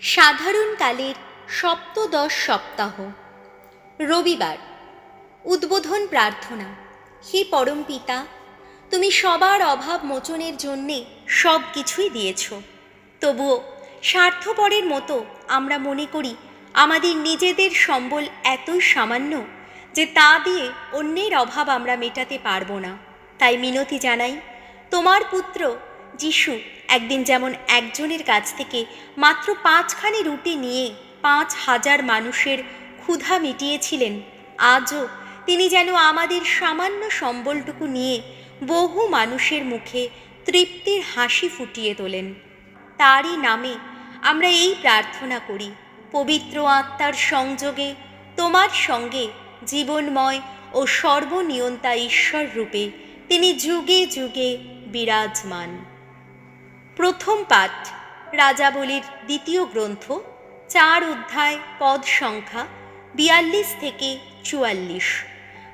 সাধারণকালের সপ্তদশ সপ্তাহ। রবিবার, উদ্বোধন প্রার্থনা। হে পরম পিতা, তুমি সবার অভাব মোচনের জন্যে সব কিছুই দিয়েছ। তবুও স্বার্থপরের মতো আমরা মনে করি আমাদের নিজেদের সম্বল এতই সামান্য যে তা দিয়ে অন্যের অভাব আমরা মেটাতে পারব না। তাই মিনতি জানাই, তোমার পুত্র যিশু একদিন যেমন একজনের কাছ থেকে মাত্র পাঁচখানি রুটি নিয়ে পাঁচ হাজার মানুষের ক্ষুধা মিটিয়েছিলেন, আজও তিনি যেন আমাদের সামান্য সম্বলটুকু নিয়ে বহু মানুষের মুখে তৃপ্তির হাসি ফুটিয়ে তোলেন। তারই নামে আমরা এই প্রার্থনা করি, পবিত্র আত্মার সংযোগে, তোমার সঙ্গে জীবনময় ও সর্বনিয়ন্তা ঈশ্বর রূপে তিনি যুগে যুগে বিরাজমান। প্রথম পাঠ, রাজাবলীর দ্বিতীয় গ্রন্থ, চার অধ্যায়, পদ সংখ্যা, বিয়াল্লিশ থেকে চুয়াল্লিশ।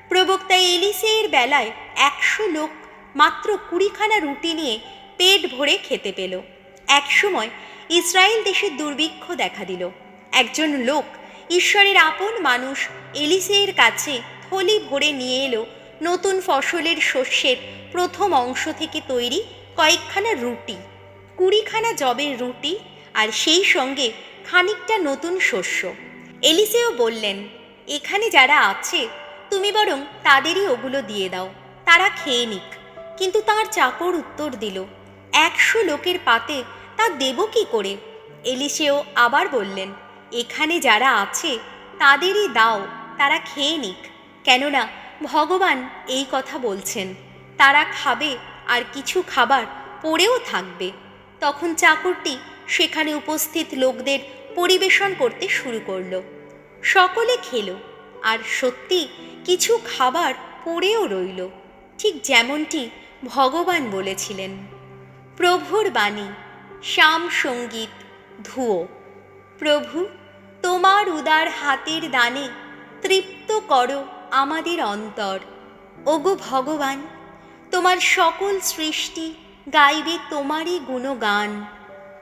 প্রবক্তা এলিসের বেলায় একশো লোক মাত্র কুড়িখানা রুটি নিয়ে পেট ভরে খেতে পেল। একসময় ইসরায়েল দেশে দুর্ভিক্ষ দেখা দিল। একজন লোক, ঈশ্বরের আপন মানুষ এলিসের কাছে থলি ভরে নিয়ে এলো নতুন ফসলের শস্যের প্রথম অংশ থেকে তৈরি কয়েকখানা রুটি। কুড়িখানা জবের রুটি আর সেই সঙ্গে খানিকটা নতুন শস্য। এলিসেও বললেন, এখানে যারা আছে, তুমি বরং তাদেরই ওগুলো দিয়ে দাও। তারা খেয়ে নিক। কিন্তু তার চাকর উত্তর দিল, একশো লোকের পাতে তা দেব কি করে? এলিসেও আবার বললেন, এখানে যারা আছে, তাদেরই দাও, তারা খেয়ে নিক। কেননা ভগবান এই কথা বলছেন। তারা খাবে আর কিছু খাবার পড়েও থাকবে। তখন চাকরটি সেখানে উপস্থিত লোকদের পরিবেশন করতে শুরু করল। সকলে খেলো আর সত্যি কিছু খাবার পড়েও রইল, ঠিক যেমনটি ভগবান বলেছিলেন। প্রভুর বাণী, শ্যাম সংগীত, ধুয়ো। প্রভু, তোমার উদার হাতের দানে তৃপ্ত করো আমাদের অন্তর। ওগো ভগবান, তোমার সকল সৃষ্টি গাইবে তোমারই গুণগান।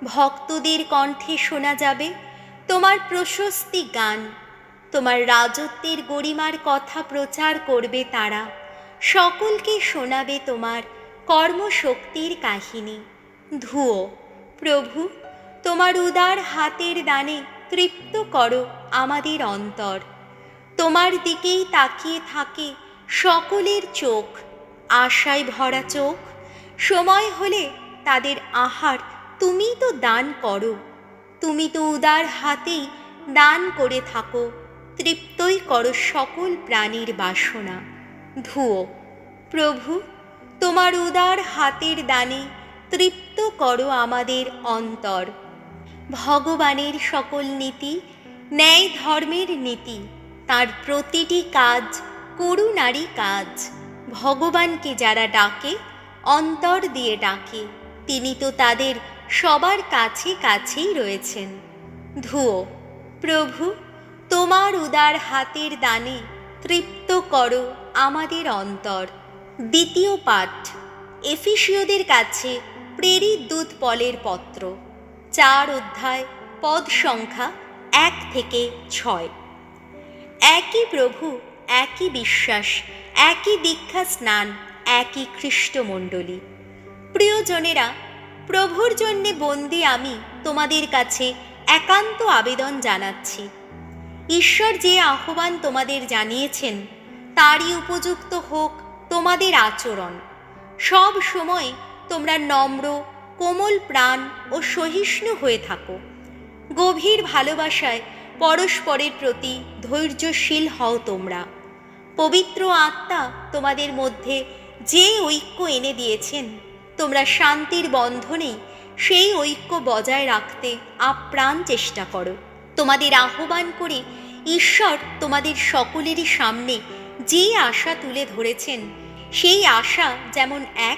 ভক্তদের কণ্ঠে শোনা যাবে তোমার প্রশস্তি গান। তোমার রাজত্বের গরিমার কথা প্রচার করবে তারা। সকলকে শোনাবে তোমার কর্মশক্তির কাহিনী। ধুয়ো প্রভু, তোমার উদার হাতের দানে তৃপ্ত করো আমাদের অন্তর। তোমার দিকেই তাকিয়ে থাকে সকলের চোখ। আশায় ভরা চোখ সময় হলে তাদের আহার তুমি তো দান করো। তুমি তো উদার হাতেই দান করে থাকো, তৃপ্তই করো সকল প্রাণীর বাসনা। ধুয়ো প্রভু, তোমার উদার হাতের দানে তৃপ্ত করো আমাদের অন্তর। ভগবানের সকল নীতি, ন্যায় ধর্মের নীতি, তার প্রতিটি কাজ করুণারই কাজ। ভগবানকে যারা ডাকে অন্তর দিয়ে ডাকে। তিনি তো তাদের সবার কাছে কাছেই রয়েছেন। ধুয়ো প্রভু, তোমার উদার হাতের দানে তৃপ্ত করো আমাদের অন্তর। দ্বিতীয় পাঠ, এফিসীয়দের কাছে প্রেরিত দূত পলের পত্র। চার অধ্যায়, পদ সংখ্যা এক থেকে ছয়। একই প্রভু, একই বিশ্বাস, একই দীক্ষা স্নান একই খ্রিস্টমণ্ডলী প্রিয়জনেরা, প্রভুর জন্যে বন্দি আমি তোমাদের কাছে একান্ত আবেদন জানাচ্ছি। ঈশ্বর যে আহ্বান তোমাদের জানিয়েছেন, তারই উপযুক্ত হোক তোমাদের আচরণ। সব সময় তোমরা নম্র, কোমল প্রাণ ও সহিষ্ণু হয়ে থাকো। গভীর ভালোবাসায় পরস্পরের প্রতি ধৈর্যশীল হও তোমরা। পবিত্র আত্মা তোমাদের মধ্যে যে ঐক্য এনে দিয়েছেন, তোমরা শান্তির বন্ধনে সেই ঐক্য বজায় রাখতে আপ্রাণ চেষ্টা করো। তোমাদের আহ্বান করে ঈশ্বর তোমাদের সকলেরই সামনে যে আশা তুলে ধরেছেন, সেই আশা যেমন এক,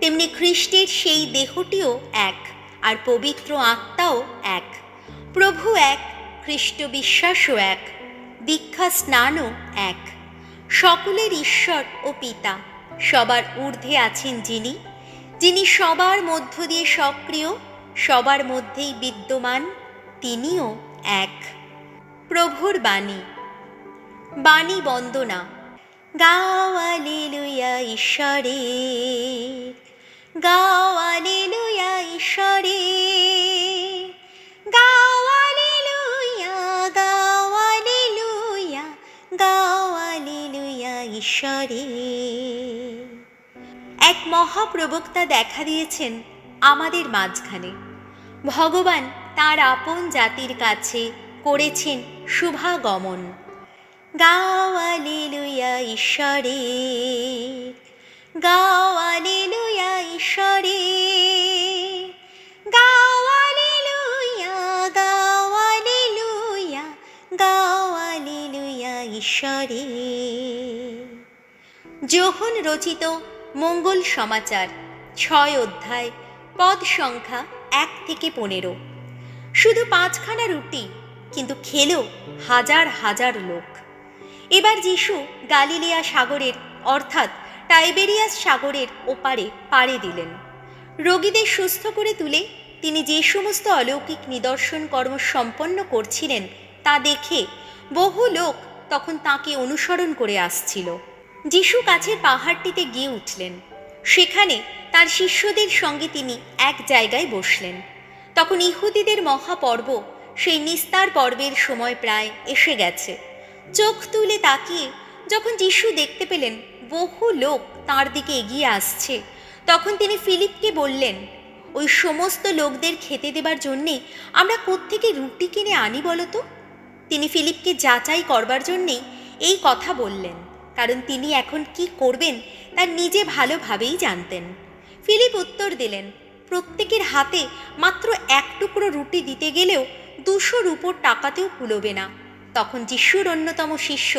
তেমনি খ্রিস্টের সেই দেহটিও এক, আর পবিত্র আত্মাও এক। প্রভু এক, খ্রিস্ট বিশ্বাসও এক, দীক্ষা স্নানও এক। সকলের ঈশ্বর ও পিতা সবার ঊর্ধ্বে আছেন যিনি যিনি সবার মধ্য দিয়ে সক্রিয়, সবার মধ্যেই বিদ্যমান, তিনিও এক। প্রভুর বাণী। বাণী বন্দনা। গাওয়ালিলুয়া ঈশ্বরে গাওয়ালিলুয়া ঈশ্বরে গাওয়ালিলুয়া গাওয়ালিলুয়া গাওয়ালিলুয়া ঈশ্বরে। মহাপ্রবক্তা দেখা দিয়েছেন আমাদের মাঝখানে। ভগবান তার আপন জাতির কাছে করেছেন শুভাগমন। গাওয়ালিলুয়া ঈশ্বরে গাওয়ালিলুয়া ঈশ্বরে গাওয়ালিলুয়া গাওয়ালিলুয়া গাওয়ালিলুয়া ঈশ্বরে। যোহন রচিত মঙ্গল সমাচার, ছয় অধ্যায়, পদ সংখ্যা এক থেকে পনেরো। শুধু পাঁচখানা রুটি, কিন্তু খেলো হাজার হাজার লোক। এবার যিশু গালিলিয়া সাগরের, অর্থাৎ টাইবেরিয়াস সাগরের ওপারে পাড়ি দিলেন। রোগীদের সুস্থ করে তুলে তিনি যে সমস্ত অলৌকিক নিদর্শন কর্ম সম্পন্ন করছিলেন, তা দেখে বহু লোক তখন তাকে অনুসরণ করে আসছিল। যিশু কাছের পাহাড়টিতে গিয়ে উঠলেন। সেখানে তার শিষ্যদের সঙ্গে তিনি এক জায়গায় বসলেন। তখন ইহুদিদের মহাপর্ব সেই নিস্তার পর্বের সময় প্রায় এসে গেছে। চোখ তুলে তাকিয়ে যখন যিশু দেখতে পেলেন, বহু লোক তার দিকে এগিয়ে আসছে। তখন তিনি ফিলিপকে বললেন, ওই সমস্ত লোকদের খেতে দেবার জন্যে আমরা কোত্থেকে রুটি কিনে আনি বলো তো? তিনি ফিলিপকে যাচাই করবার জন্যেই এই কথা বললেন। কারণ তিনি এখন কি করবেন তার নিজে ভালোভাবেই জানতেন। ফিলিপ উত্তর দিলেন, প্রত্যেকের হাতে মাত্র এক টুকরো রুটি দিতে গেলেও দুশো রুপোর টাকাতেও কুলোবে না। তখন যিশুর অন্যতম শিষ্য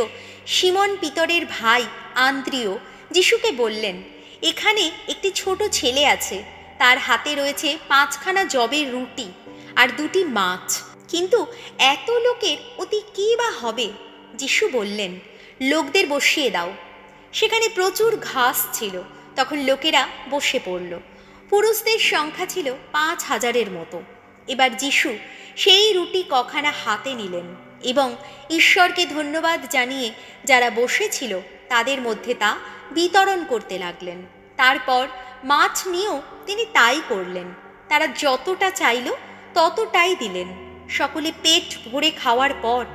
সিমন পিতরের ভাই আন্দ্রিয় যিশুকে বললেন, এখানে একটি ছোট ছেলে আছে, তার হাতে রয়েছে পাঁচখানা জবের রুটি আর দুটি মাছ। কিন্তু এত লোকের অতি কী বা হবে? যিশু বললেন লোকদের বসিয়ে দাও। সেখানে প্রচুর ঘাস ছিল। তখন লোকেরা বসে পড়ল। পুরুষদের সংখ্যা ছিল পাঁচ হাজারের মতো। এবার যিশু সেই রুটি কখানা হাতে নিলেন এবং ঈশ্বরকে ধন্যবাদ জানিয়ে যারা বসেছিল তাদের মধ্যে তা বিতরণ করতে লাগলেন। তারপর মাছ নিয়েও তিনি তাই করলেন। তারা যতটা চাইল ততটাই দিলেন। সকলে পেট ভরে খাওয়ার পর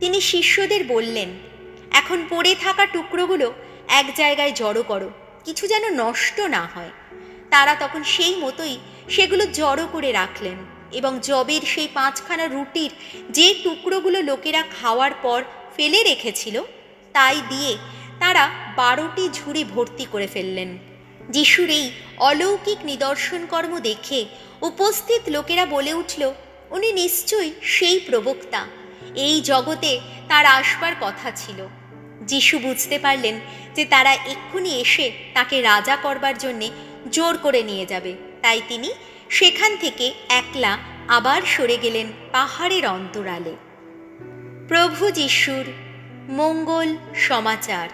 তিনি শিষ্যদের বললেন এখন পড়ে থাকা টুকরোগুলো এক জায়গায় জড়ো করো, কিছু যেন নষ্ট না হয়। তারা তখন সেই মতোই সেগুলো জড়ো করে রাখলেন এবং জবের সেই পাঁচখানা রুটির যে টুকরোগুলো লোকেরা খাওয়ার পর ফেলে রেখেছিল, তাই দিয়ে তারা বারোটি ঝুড়ি ভর্তি করে ফেললেন। যিশুর এই অলৌকিক নিদর্শন কর্ম দেখে উপস্থিত লোকেরা বলে উঠল, উনি নিশ্চয়ই সেই প্রবক্তা। এই জগতে তার আসবার কথা ছিল। যিশু বুঝতে পারলেন যে তারা এক্ষুনি এসে তাকে রাজা করবার জন্যে জোর করে নিয়ে যাবে। তাই তিনি সেখান থেকে একলা আবার সরে গেলেন পাহাড়ের অন্তরালে। প্রভু যিশুর মঙ্গল সমাচার।